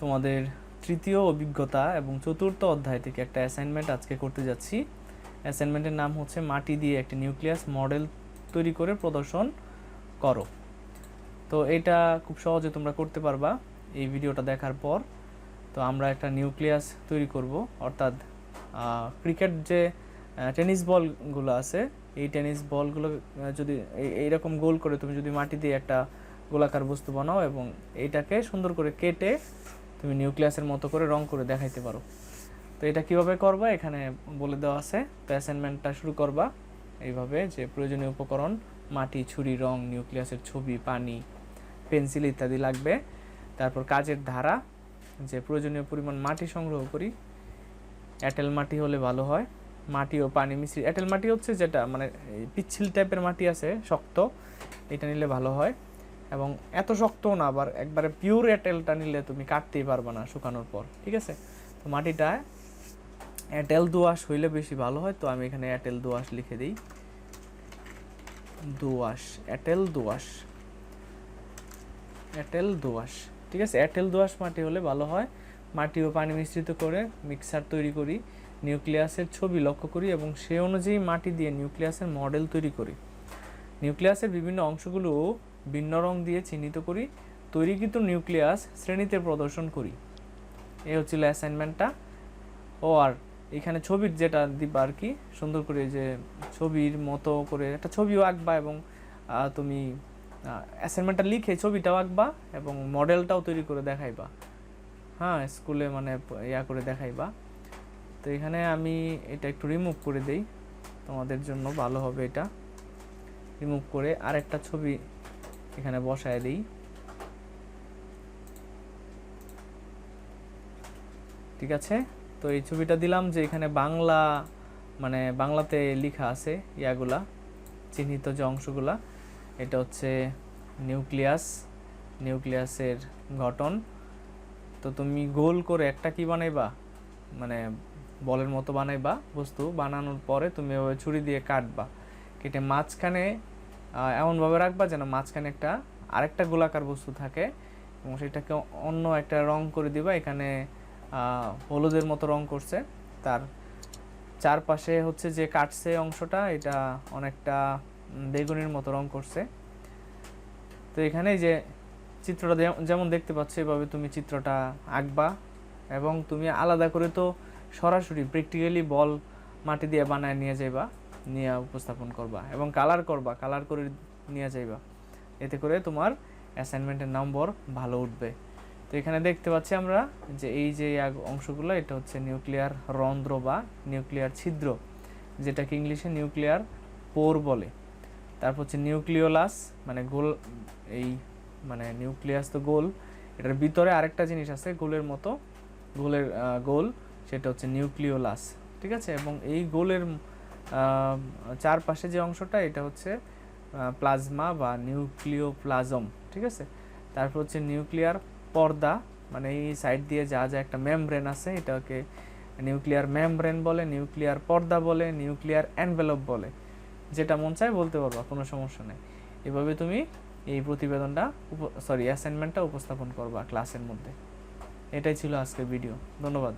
তোমাদের তৃতীয় অভিজ্ঞতা এবং চতুর্থ অধ্যায় থেকে একটা অ্যাসাইনমেন্ট আজকে করতে যাচ্ছি। অ্যাসাইনমেন্টের নাম হচ্ছে মাটি দিয়ে একটি নিউক্লিয়াস মডেল তৈরি করে প্রদর্শন করো। তো এটা খুব সহজে তোমরা করতে পারবা এই ভিডিওটা দেখার পর। তো আমরা একটা নিউক্লিয়াস তৈরি করব, অর্থাৎ ক্রিকেট যে টেনিস বলগুলো আছে, এই টেনিস বলগুলো যদি এই- এইরকম গোল করে তুমি যদি মাটি দিয়ে একটা গোলাকার বস্তু বানাও এবং এইটাকে সুন্দর করে কেটে তুমি নিউক্লিয়াসের মতো করে রং করে দেখাইতে পারো। তো এটা কীভাবে করবা? এখানে বলে দেওয়া আছে তো অ্যাসাইনমেন্টটা শুরু করবা। এইভাবে যে প্রয়োজনীয় উপকরণ, মাটি, ছুরি, রং, নিউক্লিয়াসের ছবি, পানি, পেন্সিল ইত্যাদি লাগবে। তারপর কাজের ধারা, যে প্রয়োজনীয় পরিমাণ মাটি সংগ্রহ করি এঁটেল মাটি হলে ভালো হয়। মাটি ও পানি মিশ্রি এঁটেল মাটি হচ্ছে যেটা মানে পিচ্ছিল টাইপের মাটি আছে, শক্ত, এটা নিলে ভালো হয়। এবং এত শক্তও না, আবার একবারে পিওর এঁটেলটা নিলে তুমি কাটতেই পারবে না শুকানোর পর, ঠিক আছে? তো মাটিটা এঁটেল দোআঁশ হইলে বেশি ভালো হয়, তো আমি এখানে এঁটেল দোআঁশ লিখে দিই। দোআঁশ এঁটেল দোআঁশ এঁটেল দোআঁশ, ঠিক আছে? এঁটেল দোআঁশ মাটি হলে ভালো হয়। মাটি ও পানি মিশ্রিত করে মিক্সার তৈরি করি নিউক্লিয়াসের ছবি লক্ষ্য করি এবং সে অনুযায়ী মাটি দিয়ে নিউক্লিয়াসের মডেল তৈরি করি। নিউক্লিয়াসের বিভিন্ন অংশগুলো ভিন্ন রং দিয়ে চিহ্নিত করি, তৈরিকৃত নিউক্লিয়াস শ্রেণীতে প্রদর্শন করি। এই হচ্ছিল অ্যাসাইনমেন্টটা। ও আর এখানে ছবির যেটা দিবা আর কি, সুন্দর করে যে ছবির মতো করে একটা ছবিও আঁকবা এবং তুমি অ্যাসাইনমেন্টটা লিখে ছবিটাও আঁকবা এবং মডেলটাও তৈরি করে দেখাইবা। হ্যাঁ স্কুলে মানে ইয়া করে দেখাইবা। তো এখানে আমি এটা একটু রিমুভ করে দেই। তোমাদের জন্য ভালো হবে এটা। রিমুভ করে আরেকটা ছবি এখানে বসায় দিই। ঠিক আছে? তো এই ছবিটা দিলাম যে এখানে বাংলা মানে বাংলাতে লেখা আছে ইয়াগুলা, চিহ্নিত যে অংশগুলা। এটা হচ্ছে নিউক্লিয়াস, নিউক্লিয়াসের গঠন। তো তুমি গোল করে একটা কি বানাইবা? মানে বলের মতো বানাইবা বস্তু। বানানোর পরে তুমি ওই ছুরি দিয়ে কাটবা। কেটে মাঝখানে এমনভাবে রাখবা যেন মাঝখানে একটা আরেকটা গোলাকার বস্তু থাকে এবং সেটাকে অন্য একটা রং করে দিবা। এখানে হলুদের মতো রং করছে। তার চারপাশে হচ্ছে যে কাটছে অংশটা, এটা অনেকটা বেগুনির মতো রং করছে। তো এখানে যে চিত্রটা যেমন দেখতে পাচ্ছ, এভাবে তুমি চিত্রটা আঁকবা এবং তুমি আলাদা করে তো সরাসরি প্র্যাকটিক্যালি বল মাটি দিয়ে বানায় নিয়ে যাইবা। নিয়ে উপস্থাপন করবা এবং কালার করবা কালার করে নিয়ে যাইবা। এতে করে তোমার অ্যাসাইনমেন্টের নম্বর ভালো উঠবে। তো এখানে দেখতে পাচ্ছি আমরা যে এই যে অংশগুলো, এটা হচ্ছে নিউক্লিয়ার রন্ধ্র বা নিউক্লিয়ার ছিদ্র, যেটাকে ইংলিশে নিউক্লিয়ার পোর বলে। তারপর হচ্ছে নিউক্লিওলাস মানে গোল, এই মানে নিউক্লিয়াস তো গোল। এটার ভিতরে আরেকটা জিনিস আছে, গোলের মতো, গোলের গোল, সেটা হচ্ছে নিউক্লিওলাস ঠিক আছে? এবং এই গোলের চারপাশে যে অংশটা, এটা হচ্ছে প্লাজমা বা নিউক্লিওপ্লাজম, ঠিক আছে? তারপর হচ্ছে নিউক্লিয়ার পর্দা মানে এই সাইড দিয়ে যা যা একটা মেমব্রেন আছে, এটাকে নিউক্লিয়ার মেমব্রেন বলে, নিউক্লিয়ার পর্দা বলে, নিউক্লিয়ার অ্যানভেলপ বলে। যেটা মন চায় বলতে পারবা, কোনো সমস্যা নেই। এভাবে তুমি এই প্রতিবেদনটা সরি অ্যাসাইনমেন্টটা উপস্থাপন করবা ক্লাসের মধ্যে। এটাই ছিল আজকের ভিডিও ধন্যবাদ।